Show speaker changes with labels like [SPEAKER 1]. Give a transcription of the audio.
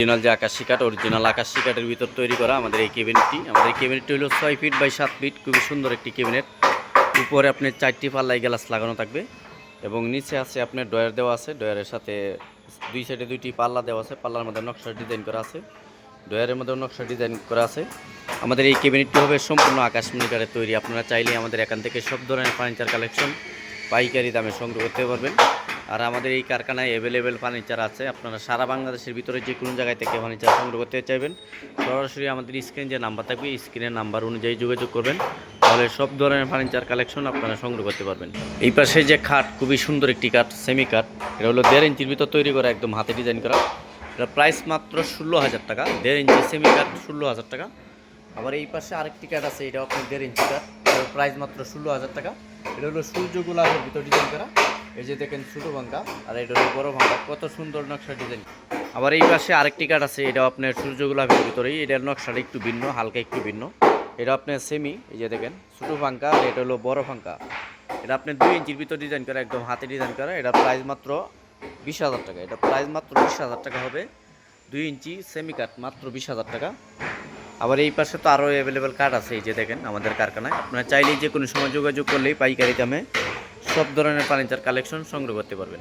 [SPEAKER 1] Original যে আকাশি কাঠ অরিজিনাল আকাশি কাঠের ভিতর তৈরি করা আমাদের এই ক্যাবিনেটটি আমাদের এই ক্যাবিনেটটি হলো ছয় ফিট বাই সাত ফিট খুবই সুন্দর একটি ক্যাবিনেট উপরে আপনার চারটি পাল্লায় গ্লাস লাগানো থাকবে এবং নিচে আছে আপনার ডয়ার দেওয়া আছে। ডয়ারের সাথে দুই সাইডে দুইটি পাল্লা দেওয়া আছে। পাল্লার মধ্যে নকশা ডিজাইন করা আছে। ডয়ারের মধ্যে নকশা ডিজাইন করা আছে। আমাদের এই ক্যাবিনেটটি হবে সম্পূর্ণ আকাশমণি কাঠের তৈরি। আপনারা চাইলে আমাদের এখান থেকে সব ধরনের ফার্নিচার কালেকশন পাইকারি দামে সংগ্রহ করতে পারবেন। আর আমাদের এই কারখানায় অ্যাভেলেবেল ফার্নিচার আছে। আপনারা সারা বাংলাদেশের ভিতরে যে কোনো জায়গায় থেকে ফার্নিচার সংগ্রহ করতে চাইবেন, সরাসরি আমাদের স্ক্রিন যে নাম্বার থাকবে স্ক্রিনের নাম্বার অনুযায়ী যোগাযোগ করবেন। তাহলে সব ধরনের ফার্নিচার কালেকশন আপনারা সংগ্রহ করতে পারবেন। এই পাশে যে খাট, খুবই সুন্দর একটি কাঠ সেমি কাঠ এটা হলো দেড় ইঞ্চির ভিতর তৈরি করা, একদম হাতে ডিজাইন করা। এটা প্রাইস মাত্র ষোলো হাজার টাকা, দেড় ইঞ্চি সেমি কাঠ ষোলো হাজার টাকা। আবার এই পাশে আরেকটি কাঠ আছে এটা আপনার দেড় ইঞ্চি কাঠ প্রাইস মাত্র ষোলো হাজার টাকা। এটা হলো সূর্য গোলাপের ভিতর ডিজাইন করা। এই যে দেখেন ছোটো ভাঙ্গা, আর এটা হলো বড় ভাঙ্গা। কত সুন্দর নকশা ডিজাইন। আবার এই পাশে আরেকটি কাঠ আছে এটা আপনার সূর্য গোলাপের ভিতরেই। এটার নকশাটা একটু ভিন্ন, হালকা একটু ভিন্ন। এটা আপনার সেমি এই যে দেখেন, ছোটো ফাঙ্কা আর এটা হলো বড় ফাঙ্কা এটা আপনার দুই ইঞ্চির ভিতর ডিজাইন করা, একদম হাতে ডিজাইন করা। এটা প্রাইস মাত্র বিশ হাজার টাকা। এটা প্রাইস মাত্র বিশ হাজার টাকা হবে। দুই ইঞ্চি সেমি কাঠ, মাত্র বিশ হাজার টাকা। আবার এই পাশে তো আরও অ্যাভেলেবেল কাঠ আছে, এই যে দেখেন, আমাদের কারখানায়। আপনারা চাইলেই যে কোনো সময় যোগাযোগ করলেই পাইকারি দামে সব ধরনের ফার্নিচার কালেকশন সংগ্রহ করতে পারবেন।